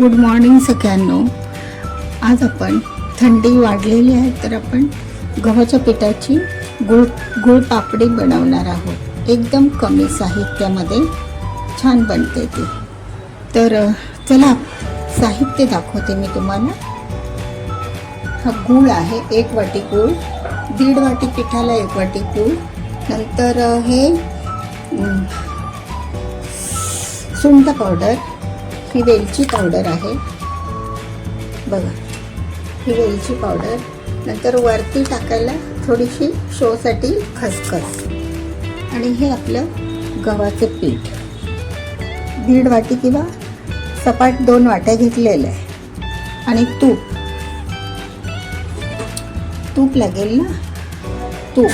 Good morning सगळ्यांनो. आज आपण थंडी वाढलेली आहे तर आपण गव्हाच्या पिठाची गुळ गुळ पापडी बनवणार आहोत. एकदम कमी साहित्यामध्ये छान बनते ती. तर चला साहित्य दाखवते मी तुम्हाला. हा गूळ आहे एक वाटी गूळ दीड वाटी पिठाला एक वाटी गूळ. नंतर हे सुंठ पावडर ही वेलची पावडर आहे. बघा ही वेलची पावडर. नंतर वरती टाकायला थोडीशी शोसाठी खसखस. आणि हे आपलं गव्हाचं पीठ. दीड वाटी किंवा सपाट दोन वाट्या घेतलेलं आहे. आणि तूप. तूप लागेल ना? तूप.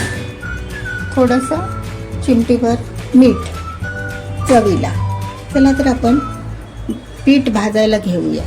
थोडंसं चिमटीभर मीठ चवीला. चला तर आपण पीठ भाजायला घेऊया.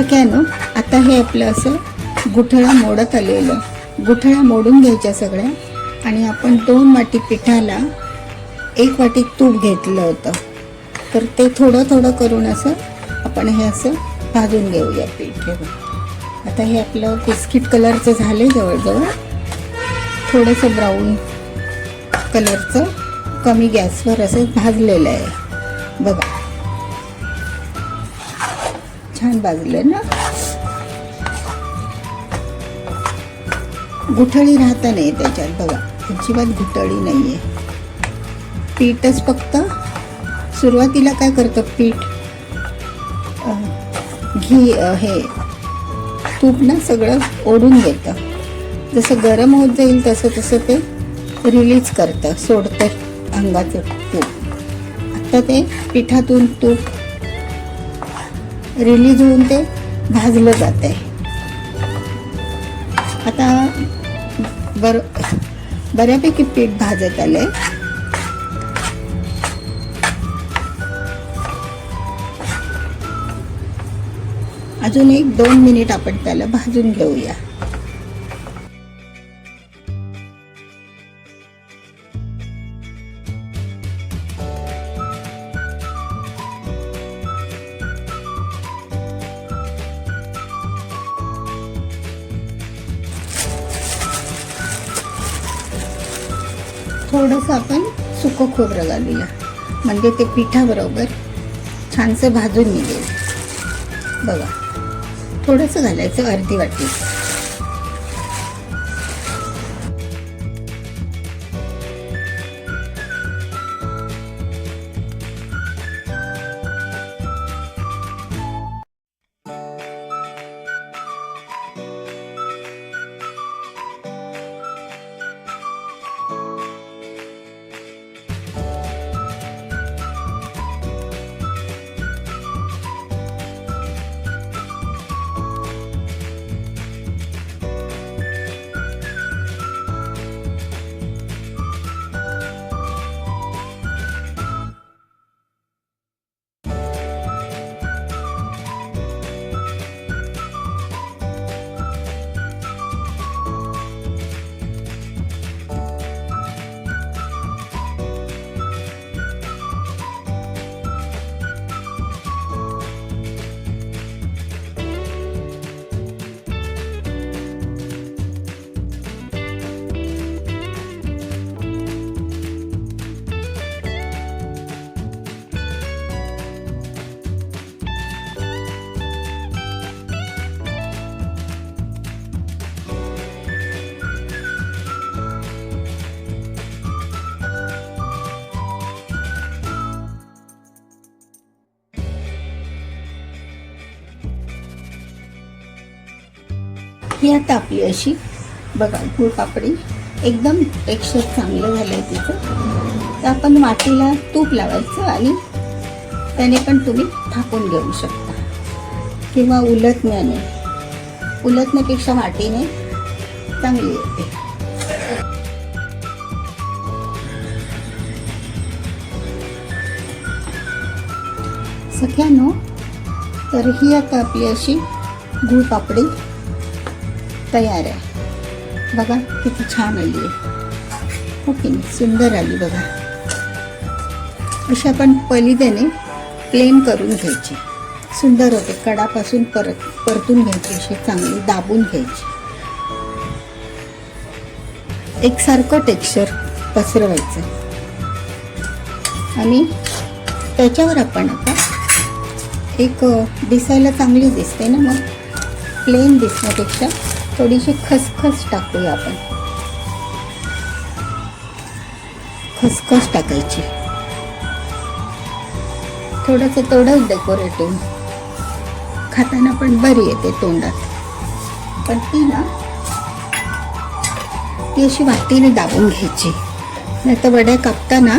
सगळ्यांनो आता हे आपलं असं गुठळा मोडत आलेलं. गुठळा मोडून घ्यायच्या सगळ्या. आणि आपण दोन वाटी पिठाला एक वाटी तूप घेतलं होतं. तर ते थोडं थोडं करून असं आपण हे असं भाजून घेऊया पीठ घेऊन आता हे आपलं बिस्किट कलरचं झाले जवळजवळ. थोडंसं ब्राऊन कलरचं कमी गॅसवर असं भाजलेलं आहे. बघा. छान भाजलं ना? गुठळी राहता नाही त्याच्यात बघा. अजिबात गुठळी नाही आहे पीठच फक्त सुरुवातीला काय करतं पीठ? घी हे तूप ना सगळं ओढून घेतं. जसं गरम होत जाईल तसं तसं ते रिलीज करतं सोडतं अंगाचं तूप. आता ते पिठातून तूप रिलीज होऊन ते भाजलं जात आहे आता बर बऱ्यापैकी पीठ भाजत आलंय. अजून एक दोन मिनिट आपण त्याला भाजून घेऊया. थोडंसं आपण सुकं खोबरं घालूया. म्हणजे ते पिठाबरोबर छानसं भाजून निघेल. बघा थोडंसं घालायचं अर्धी वाटी. ही आता आपली अशी बघा गुळपापडी एकदम टेक्स्चर चांगलं झालं आहे तिचं. तर आपण वाटीला तूप लावायचं आणि त्याने पण तुम्ही थापून घेऊ शकता. किंवा उलटण्याने उलटण्यापेक्षा वाटीने चांगली येते सगळ्यांनो तर ही आता आपली अशी गुळपापडी तयार आहे. बघा किती छान आली आहे. हो ओके सुंदर आली बघा. अशी आपण पलिदेने प्लेन करून घ्यायची. सुंदर होते. कडापासून परत परतून घ्यायची अशी चांगली दाबून घ्यायची. एकसारखं टेक्स्चर पसरवायचं. आणि त्याच्यावर आपण आता एक दिसायला चांगली दिसते ना मग? प्लेन दिसण्यापेक्षा थोडीशी खसखस टाकूया आपण. खसखस टाकायची. थोडंसं तेवढंच डेकोरेटिव्ह खाताना पण बरी येते तोंडात. पण ती ना ती अशी वाटीने दाबून घ्यायची. नाही तर वड्या कापताना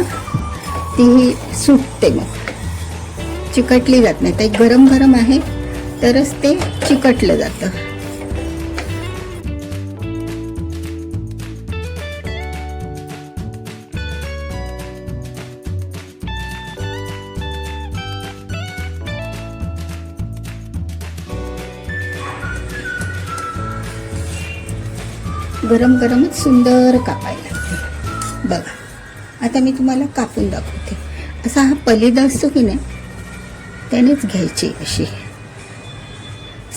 ती सुटते मग. चिकटली जात नाही. ते गरम गरम आहे तरच ते चिकटलं जातं. गरम गरमच सुंदर कापायला लागते. बघा आता मी तुम्हाला कापून दाखवते. असा हा पलिदा असतो की नाही त्यानेच घ्यायची अशी.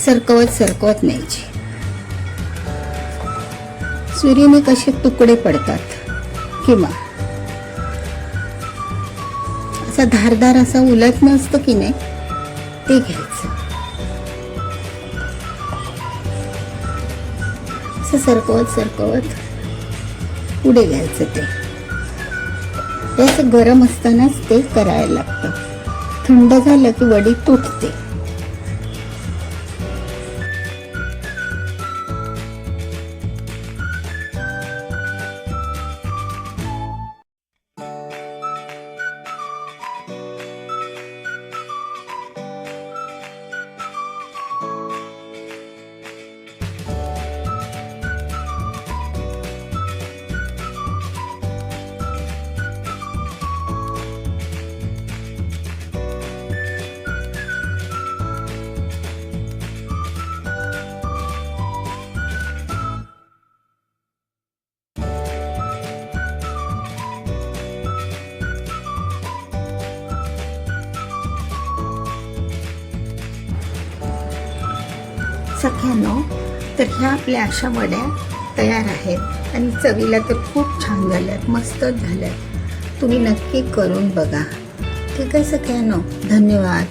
सरकवत सरकवत न्यायची. सूर्यने कसे तुकडे पडतात किंवा असा धारदार असा उलट नसतं की नाही ते घ्यायचं. असं सरकवत सरकवत पुढे घ्यायचं ते. असं गरम असतानाच ते करायला लागतं. थंड झालं की वडी तुटते. सख्यानो तर ह्या आपल्या अशा वड्या तयार आहेत. आणि चवीला तर खूप छान झाल्यात मस्तच झाल्यात. तुम्ही नक्की करून बघा. ठीक आहे सख्यानो धन्यवाद.